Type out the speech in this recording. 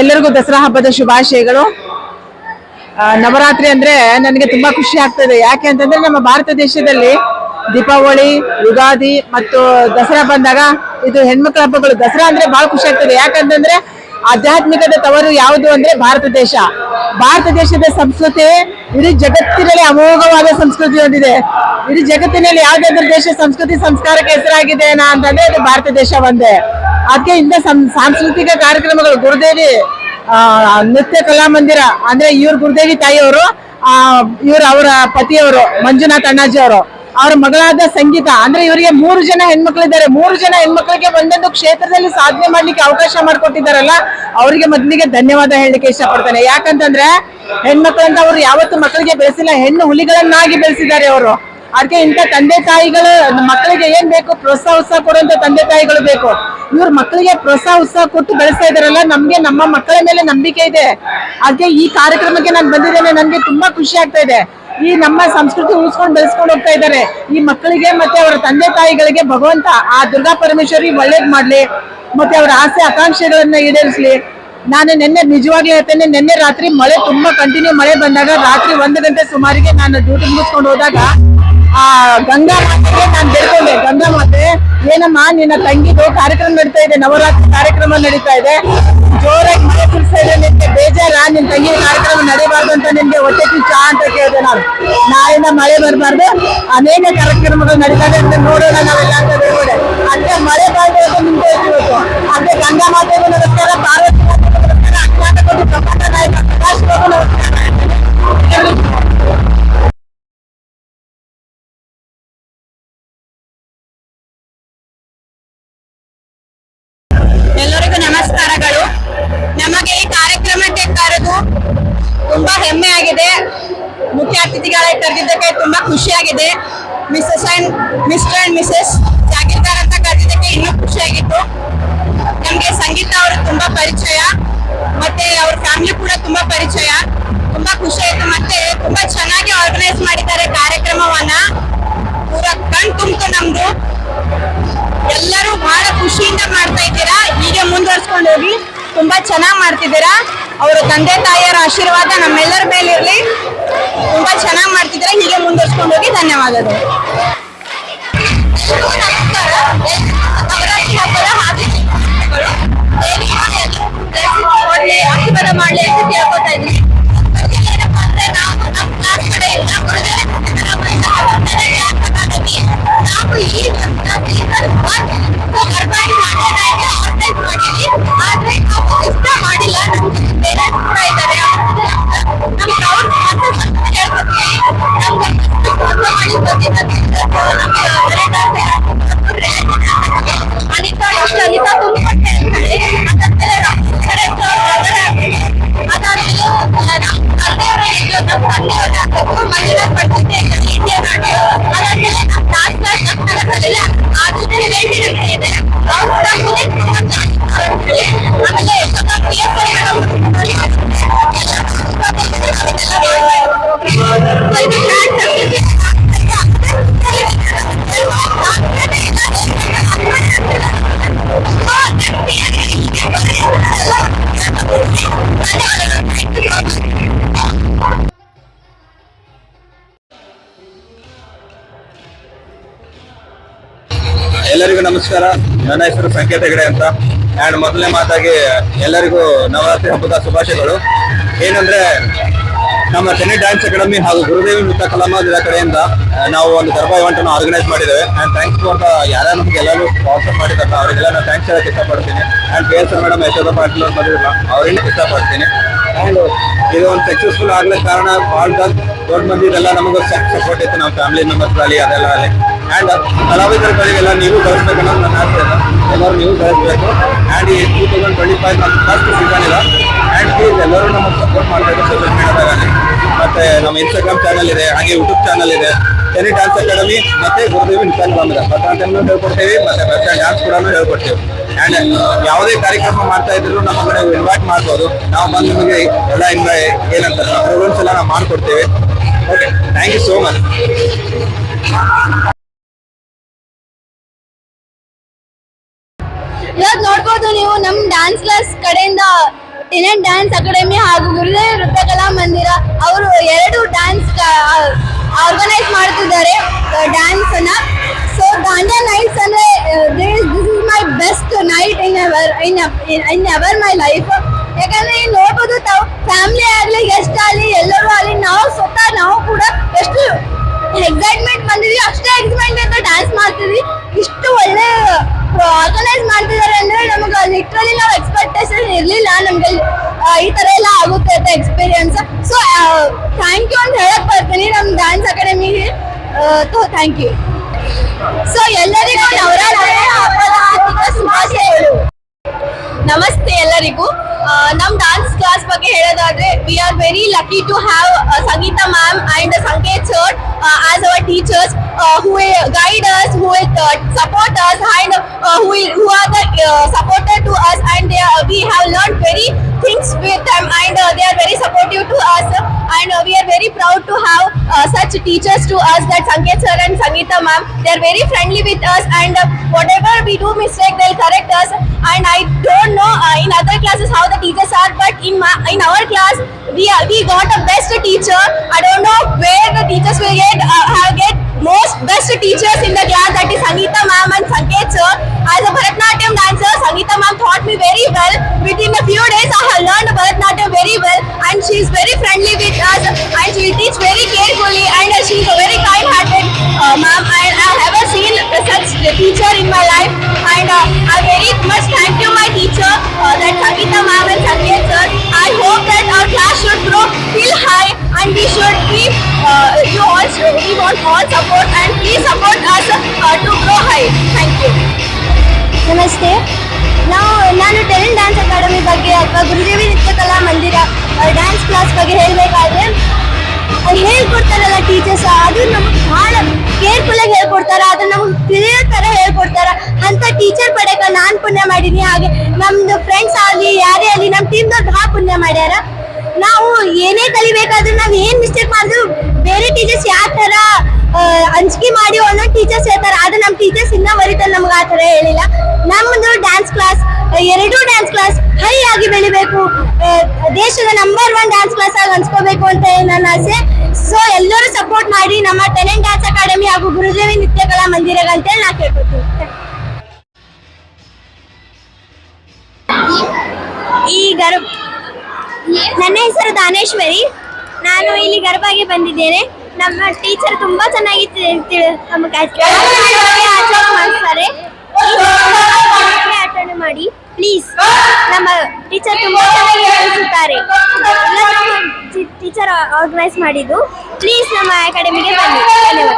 ಎಲ್ಲರಿಗೂ ದಸರಾ ಹಬ್ಬದ ಶುಭಾಶಯಗಳು. ನವರಾತ್ರಿ ಅಂದ್ರೆ ನನಗೆ ತುಂಬಾ ಖುಷಿ ಆಗ್ತದೆ. ಯಾಕೆ ಅಂತಂದ್ರೆ ನಮ್ಮ ಭಾರತ ದೇಶದಲ್ಲಿ ದೀಪಾವಳಿ, ಯುಗಾದಿ ಮತ್ತು ದಸರಾ ಬಂದಾಗ ಇದು ಹೆಣ್ಮಕ್ಳ ಹಬ್ಬಗಳು. ದಸರಾ ಅಂದ್ರೆ ಬಹಳ ಖುಷಿ ಆಗ್ತದೆ. ಯಾಕಂತಂದ್ರೆ ಆಧ್ಯಾತ್ಮಿಕದ ತವರು ಯಾವುದು ಅಂದ್ರೆ ಭಾರತ ದೇಶ. ಭಾರತ ದೇಶದ ಸಂಸ್ಕೃತಿ ಇಡೀ ಜಗತ್ತಿನಲ್ಲಿ ಅಮೋಘವಾದ ಸಂಸ್ಕೃತಿ ಹೊಂದಿದೆ. ಇಡೀ ಜಗತ್ತಿನಲ್ಲಿ ಯಾವ್ದಾದ್ರು ದೇಶ ಸಂಸ್ಕೃತಿ ಸಂಸ್ಕಾರಕ್ಕೆ ಹೆಸರಾಗಿದೆ ಅಂತಂದ್ರೆ ಅದು ಭಾರತ ದೇಶ ಒಂದೇ. ಅದಕ್ಕೆ ಇಂಥ ಸಾಂಸ್ಕೃತಿಕ ಕಾರ್ಯಕ್ರಮಗಳು. ಗುರುದೇವಿ ನೃತ್ಯ ನೃತ್ಯ ಕಲಾಮಂದಿರ ಅಂದ್ರೆ ಇವ್ರ ಗುರುದೇವಿ ತಾಯಿಯವರು, ಆ, ಇವ್ರ ಅವರ ಪತಿಯವರು, ಮಂಜುನಾಥ್ ಅಣ್ಣಾಜಿ ಅವರು. ಅವ್ರ ಮಗಳಾದ ಸಂಗೀತ, ಅಂದ್ರೆ ಇವರಿಗೆ ಮೂರು ಜನ ಹೆಣ್ಮಕ್ಳಿದ್ದಾರೆ. ಮೂರು ಜನ ಹೆಣ್ಮಕ್ಳಿಗೆ ಒಂದೊಂದು ಕ್ಷೇತ್ರದಲ್ಲಿ ಸಾಧನೆ ಮಾಡ್ಲಿಕ್ಕೆ ಅವಕಾಶ ಮಾಡಿಕೊಟ್ಟಿದ್ದಾರಲ್ಲ, ಅವರಿಗೆ ಮೊದಲಿಗೆ ಧನ್ಯವಾದ ಹೇಳಲಿಕ್ಕೆ ಇಷ್ಟಪಡ್ತೇನೆ. ಯಾಕಂತಂದ್ರೆ, ಹೆಣ್ಮಕ್ಳಂತ ಅವರು ಯಾವತ್ತು ಮಕ್ಕಳಿಗೆ ಬೆಳೆಸಿಲ್ಲ, ಹೆಣ್ಣು ಹುಲಿಗಳನ್ನಾಗಿ ಬೆಳೆಸಿದ್ದಾರೆ ಅವರು. ಅದಕ್ಕೆ ಇಂಥ ತಂದೆ ತಾಯಿಗಳು, ಮಕ್ಕಳಿಗೆ ಏನ್ ಬೇಕು? ಪ್ರೋತ್ಸಾಹ, ಉತ್ಸಾಹ ಕೊಡುವಂತ ತಂದೆ ತಾಯಿಗಳು ಬೇಕು. ಇವ್ರ ಮಕ್ಕಳಿಗೆ ಪ್ರೋತ್ಸಾಹ, ಉತ್ಸಾಹ ಕೊಟ್ಟು ಬೆಳೆಸ್ತಾ ಇದಾರಲ್ಲ, ನಮ್ಗೆ ನಮ್ಮ ಮಕ್ಕಳ ಮೇಲೆ ನಂಬಿಕೆ ಇದೆ. ಅದಕ್ಕೆ ಈ ಕಾರ್ಯಕ್ರಮಕ್ಕೆ ನಾನು ಬಂದಿದ್ದೇನೆ, ನನ್ಗೆ ತುಂಬಾ ಖುಷಿ ಆಗ್ತಾ ಇದೆ. ಈ ನಮ್ಮ ಸಂಸ್ಕೃತಿ ಉಳಿಸ್ಕೊಂಡು ಬೆಳೆಸ್ಕೊಂಡು ಹೋಗ್ತಾ ಇದ್ದಾರೆ. ಈ ಮಕ್ಕಳಿಗೆ ಮತ್ತೆ ಅವರ ತಂದೆ ತಾಯಿಗಳಿಗೆ ಭಗವಂತ, ಆ ದುರ್ಗಾ ಪರಮೇಶ್ವರಿ ಒಳ್ಳೇದ್ ಮಾಡ್ಲಿ, ಮತ್ತೆ ಅವರ ಆಸೆ, ಆಕಾಂಕ್ಷೆಗಳನ್ನ ಈಡೇರಿಸ್ಲಿ. ನಾನು ನಿನ್ನೆ ನಿಜವಾಗ್ಲೂ ಹೇಳ್ತೇನೆ, ನಿನ್ನೆ ರಾತ್ರಿ ಮಳೆ ತುಂಬಾ ಕಂಟಿನ್ಯೂ ಮಳೆ ಬಂದಾಗ ರಾತ್ರಿ ಒಂದು ಗಂಟೆ ಸುಮಾರಿಗೆ ನಾನು ಡ್ಯೂಟಿ ಮುಗಿಸ್ಕೊಂಡು ಹೋದಾಗ ಆ ಗಂಗಾ ಮಾತೆಗೆ ನಾನು ಬೇಡ್ಕೊಂಡೆ. ಗಂಗಾ ಮಾತೆ, ಏನಮ್ಮ, ನಿನ್ನ ತಂಗಿದು ಕಾರ್ಯಕ್ರಮ ನಡೀತಾ ಇದೆ, ನವರಾತ್ರಿ ಕಾರ್ಯಕ್ರಮ ನಡೀತಾ ಇದೆ. ಜೋರಾಗಿ ಮಳೆ ಸುರಿಸ್ತಾ ಇದೆ, ನಿನ್ಗೆ ಬೇಜಾರ? ನಿನ್ ತಂಗಿ ಕಾರ್ಯಕ್ರಮ ನಡೀಬಾರ್ದು ಅಂತ ನಿನ್ಗೆ ಹೊಟ್ಟೆ ಚಾ ಅಂತ ಕೇಳಿದೆ ನಾನು. ನಾಳೆಯಿಂದ ಮಳೆ ಬರಬಾರ್ದು, ಅನೇಕ ಕಾರ್ಯಕ್ರಮಗಳು ನಡೀತದೆ ಅಂತ ನೋಡೋಣ ನಾವೆಲ್ಲ ಅಂತ ಹೇಳ್ಬೋದೆ ಅದೇ ಮಳೆ ಬಾರ್ದು ಅಂತ ನಿಮ್ಗೆ ಇವತ್ತು ಅದೇ ಗಂಗಾ ಮಾತೆಗೂ ನಮಸ್ಕಾರ, ಪಾರ್ವತಿ ಮಾತೆಗೂ ನಮಸ್ಕಾರ ಕೊಟ್ಟು ನಾಯಕ ಪ್ರಕಾಶ್ ಬಾಬು ನಮಸ್ಕಾರ. ಅತಿಥಿಗಳಾಗಿ ಕರೆದಿದ್ದಕ್ಕೆ ತುಂಬಾ ಖುಷಿಯಾಗಿದೆ. Mrs and mister and Mrs Jagirdar ಅಂತ ಕರೆದಿದ್ದಕ್ಕೆ ಇನ್ನೂ ಖುಷಿಯಾಗಿತ್ತು. ನಮಗೆ ಸಂಗೀತ ಅವರು ತುಂಬಾ ಪರಿಚಯ, ಮತ್ತೆ ಅವ್ರ ಫ್ಯಾಮಿಲಿ ಕೂಡ ತುಂಬಾ ಪರಿಚಯ. ತುಂಬಾ ಖುಷಿ ಆಯ್ತು, ಮತ್ತೆ ತುಂಬಾ ಚೆನ್ನಾಗಿ ಆರ್ಗನೈಸ್ ಮಾಡಿದ್ದಾರೆ ಕಾರ್ಯಕ್ರಮವನ್ನ. ಪೂರ ಕಣ್ ತುಂಬಿತು ನಮ್ದು. ಎಲ್ಲರೂ ಬಹಳ ಖುಷಿಯಿಂದ ಮಾಡ್ತಾ ಇದ್ದೀರಾ? ಹೀಗೆ ಮುಂದುವರ್ಸ್ಕೊಂಡು ಹೋಗಿ ತುಂಬಾ ಚೆನ್ನಾಗಿ ಮಾಡ್ತಿದ್ದೀರಾ? ಅವರ ತಂದೆ ತಾಯಿಯರ ಆಶೀರ್ವಾದ ನಮ್ಮೆಲ್ಲರ ಮೇಲೆ ಇರಲಿ ತುಂಬಾ ಚೆನ್ನಾಗಿ ಮಾಡ್ತಿದ್ರೆ ಹೀಗೆ ಮುಂದುವರ್ಸ್ಕೊಂಡು ಹೋಗಿ ಧನ್ಯವಾದಗಳು. ಮಾಡಲಿ ಅಂತ ಕೇಳ್ಕೊತಾ ಇದ್ದೀನಿ Gracias. ಎಲ್ಲರಿಗೂ ನಮಸ್ಕಾರ. ನನ್ನ ಹೆಸರು ಸಂಕೇತ ಹೆಗಡೆ ಅಂತ. ಆ್ಯಂಡ್ ಮೊದಲನೇ ಮಾತಾಗಿ ಎಲ್ಲರಿಗೂ ನವರಾತ್ರಿ ಹಬ್ಬದ ಶುಭಾಶಯಗಳು. ಏನಂದ್ರೆ, ನಮ್ಮ ಚೆನ್ನೈ ಡ್ಯಾನ್ಸ್ ಅಕಾಡೆಮಿ ಹಾಗೂ ಗುರುದೇವಿ ನೃತ್ಯ ಕಲಾಮಂದಿರ ಕಡೆಯಿಂದ ನಾವು ಒಂದು ಗರ್ಭ ಇವೆಂಟ್ ಅನ್ನು ಆರ್ಗನೈಸ್ ಮಾಡಿದ್ದೇವೆ. ಆ್ಯಂಡ್ ಥ್ಯಾಂಕ್ಸ್ ಫಾರ್ ದ ಯಾರ್ಯಾರು ನಮಗೆ ಎಲ್ಲರೂ ಸ್ಪಾನ್ಸರ್ ಮಾಡಿದಂತ ಅವರಿಗೆಲ್ಲ ನಾನು ಥ್ಯಾಂಕ್ಸ್ ಹೇಳಕ್ಕೆ ಇಷ್ಟಪಡ್ತೀನಿ. And K S madam, Yashodha Patil ಬಂದಿರಲ್ಲ ಅವ್ರಿಗೆ ಇಷ್ಟಪಡ್ತೀನಿ. ಆ್ಯಂಡ್ ಇದು ಒಂದು ಸಕ್ಸಸ್ಫುಲ್ ಆಗ್ಲಿಕ್ಕೆ ಕಾರಣ, ಭಾಳ ದೊಡ್ಡ ಮಂದಿ ಇದೆಲ್ಲ ನಮಗೂ ಸಪೋರ್ಟ್ ಇತ್ತು. ನಮ್ಮ ಫ್ಯಾಮಿಲಿ ಮೆಂಬರ್ಸ್ ಅಲ್ಲಿ, ಅದೆಲ್ಲ ಅಲ್ಲಿ. ಆ್ಯಂಡ್ ಕಲಾವಿದರುಗಳಿಗೆಲ್ಲ ನೀವು ಬೆಳೆಸ್ಬೇಕು ಅನ್ನೋದು ನನ್ನ ಆಸೆ ಅಲ್ಲ. ಎಲ್ಲರೂ ನೀವು ಬೆಳೆಸ್ಬೇಕು ಆ್ಯಂಡ್ ಈ ಟೂ ತೌಸಂಡ್ ಟ್ವೆಂಟಿ ಫೈವ್ ನಮ್ಮ ಫಸ್ಟ್ ಇದೆ. ಆ್ಯಂಡ್ ಪ್ಲೀಸ್ ಎಲ್ಲರೂ ನಮಗೆ ಸಪೋರ್ಟ್ ಮಾಡಬೇಕು ಸೋಷಿಯಲ್ ಮೀಡಿಯಾದಾಗಲಿ ಮತ್ತೆ ನಮ್ಮ ಇನ್ಸ್ಟಾಗ್ರಾಮ್ ಚಾನಲ್ ಇದೆ, ಹಾಗೆ ಯೂಟ್ಯೂಬ್ ಚಾನಲ್ ಇದೆ. ಟೆನಿ ಡ್ಯಾನ್ಸ್ ಅಕಾಡೆಮಿ ಮತ್ತೆ ಗುರುದೇವಿ ನಿಶಾನ್ ಇದೆ. ಭರತನಾಟ್ಯಮೂ ಹೇಳ್ಕೊಡ್ತೀವಿ, ಮತ್ತೆ ವೆಸ್ಟರ್ನ್ ಡ್ಯಾನ್ಸ್ ಕೂಡ ಹೇಳ್ಕೊಡ್ತೀವಿ. ಆ್ಯಂಡ್ ಯಾವುದೇ ಕಾರ್ಯಕ್ರಮ ಮಾಡ್ತಾ ಇದ್ರು ನಮ್ಮ ಕಡೆ ಇನ್ವೈಟ್ ಮಾಡ್ಬೋದು. ನಾವು ಬಂದು ನಿಮಗೆ ಎಲ್ಲ ಇನ್ವೈ ಏನಂತಾರೆ ಪ್ರೋಗ್ರಾಮ್ಸ್ ಎಲ್ಲ ನಾವು ಮಾಡ್ಕೊಡ್ತೀವಿ. Okay thank you so much ನಮ್ ಡ್ಯಾನ್ಸ್ ಕ್ಲಾಸ್ ಕಡೆಯಿಂದ ಟಿನೆಟ್ ಡ್ಯಾನ್ಸ್ ಅಕಾಡೆಮಿ ಹಾಗೂ ಗುರುದೇವ ನೃತ್ಯ ಕಲಾ ಮಂದಿರ ಅವರು ಎರಡು ಡ್ಯಾನ್ಸ್ ಆರ್ಗನೈಸ್ ಮಾಡ್ತಿದ್ದಾರೆ ಡ್ಯಾನ್ಸ್ ಅನ್ನ. ಸೊ ದಾಂಡಿಯಾ ನೈಟ್ಸ್ ಅಂದ್ರೆ this is my best night in our in in ever my life ಯಾಕಂದ್ರೆ ನೋಡ್ಬೋದು ತಾವು ಫ್ಯಾಮಿಲಿ ಆಗ್ಲಿ ಗೆಸ್ಟ್ ಆಗಲಿ, ಎಲ್ಲರೂ ಥ್ಯಾಂಕ್ ಯು ಅಂತ ಹೇಳಕ್ ಬರ್ತೀನಿ. ನಮ್ಮ ಡ್ಯಾನ್ಸ್ ಅಕಾಡೆಮಿಗೆ ಥ್ಯಾಂಕ್ ಯು ಸೊ ಎಲ್ಲರಿಗೂ ನವರಾತ್ರಿ ನಮಸ್ತೆ ಎಲ್ಲರಿಗೂ. ನಮ್ ಡಾನ್ಸ್ ಕ್ಲಾಸ್ ಬಗ್ಗೆ ಹೇಳೋದಾದ್ರೆ we are very lucky to have Sangeeta ma'am and Sanket sir Uh, as our teachers uh, who will guide us, who will uh, support us, and who, will, who are the supporter to us. And they are, we have learned very things with them, and they are very supportive to us. And we are very proud to have such teachers to us that Sanket sir and Sangeeta ma'am. They are very friendly with us, and whatever we do mistake, they'll correct us. And I don't know in other classes how the teachers are, but in my, in our class, we are, we got a best teacher. I don't know where the teachers will get uh, have get most best teachers in the class that is Sangeeta ma'am and Sanket sir. As a Bharatanatyam dancer Sangeeta ma'am taught me very well. Within a few days I have learned Bharatanatyam very well. And she is very friendly with us and she will teach very carefully and uh, she is a very kind hearted uh, ma'am. I have never seen such a teacher in my life. And uh, I very much thank you my teacher uh, that Sangeeta ma'am and Sanket sir. I hope that our class should grow still high and we should keep uh, you all we want all support and please support us uh, to grow high. Thank you. ನಮಸ್ತೆ. ನಾವು ನಾನು ಟೆಲೆಂಟ್ dance academy ಬಗ್ಗೆ ಅಥವಾ ಗುರುದೇವಿ ನೃತ್ಯಕಲಾ ಮಂದಿರ dance class ಬಗ್ಗೆ ಹೇಳಬೇಕಾದ್ರೆ ಹೇಳ್ಕೊಡ್ತಾರಲ್ಲ teachers ಅದು ನಮಗೆ ಭಾಳ ಕೇರ್ಫುಲ್ ಆಗಿ ಹೇಳ್ಕೊಡ್ತಾರ ಅದು ನಮಗೆ ತಿಳಿಯೋ ಥರ ಹೇಳ್ಕೊಡ್ತಾರ. ಅಂತ ಟೀಚರ್ ಪಡೆಕ ನಾನು ಪುಣ್ಯ ಮಾಡೀನಿ ಹಾಗೆ ನಮ್ದು ಫ್ರೆಂಡ್ಸ್ ಆಗಲಿ ಯಾರೇ ಆಗಲಿ ನಮ್ಮ ಟೀಮ್ದವ್ರು ಭಾಳ ಪುಣ್ಯ ಮಾಡ್ಯಾರ. ನಾವು ಏನೇ ಕಲಿಬೇಕಾದ್ರೂ ನಾವು ಏನ್ ಮಿಸ್ಟೇಕ್ ಮಾಡಿದ್ರು ಬೇರೆ ಟೀಚರ್ಸ್ ಯಾವ ತರ ಅಂಜಿಕೆ ಮಾಡಿ ಒಂದೊಂದು ಟೀಚರ್ಸ್ ಹೇಳ್ತಾರೆ. ಆದ್ರೆ ನಮ್ಮ ಟೀಚರ್ಸ್ ಇನ್ನವರೆಗೂ ನಮ್ಗೆ ಆ ಥರ ಹೇಳಿಲ್ಲ. ನಮ್ಮದು ಡ್ಯಾನ್ಸ್ ಕ್ಲಾಸ್ ಎರಡೂ ಡ್ಯಾನ್ಸ್ ಕ್ಲಾಸ್ ಹೈ ಆಗಿ ಬೆಳಿಬೇಕು. ದೇಶದ ನಂಬರ್ ಒನ್ ಡ್ಯಾನ್ಸ್ ಕ್ಲಾಸ್ ಆಗಿ ಅನ್ಸ್ಕೋಬೇಕು ಅಂತ ನನ್ನ ಆಸೆ. ಸೊ ಎಲ್ಲರೂ ಸಪೋರ್ಟ್ ಮಾಡಿ ನಮ್ಮ ಟೆಲೆಂಟ್ ಡ್ಯಾನ್ಸ್ ಅಕಾಡೆಮಿ ಹಾಗೂ ಗುರುದೇವಿ ನೃತ್ಯಕಲಾ ಮಂದಿರಗಂತೇಳಿ ನಾ ಕೇಳ್ಕೊತೀನಿ. ಈ ನನ್ನ ಹೆಸರು ದಾನೇಶ್ವರಿ. ನಾನು ಇಲ್ಲಿ ಗರ್ಭಾಗಿ ಬಂದಿದ್ದೇನೆ. ನಮ್ಮ ಟೀಚರ್ ತುಂಬಾ ಚೆನ್ನಾಗಿ ಆಚರಣೆ ಮಾಡಿಸ್ತಾರೆ. ಅಟೆಂಡ್ ಮಾಡಿ ಪ್ಲೀಸ್ ನಮ್ಮ ಟೀಚರ್ ತುಂಬಾ ಚೆನ್ನಾಗಿ ಕಲಿಸುತ್ತಾರೆ ಟೀಚರ್ ಆರ್ಗನೈಸ್ ಮಾಡಿದ್ದು. ಪ್ಲೀಸ್ ನಮ್ಮ ಅಕಾಡೆಮಿಗೆ ಬನ್ನಿ. ಧನ್ಯವಾದ.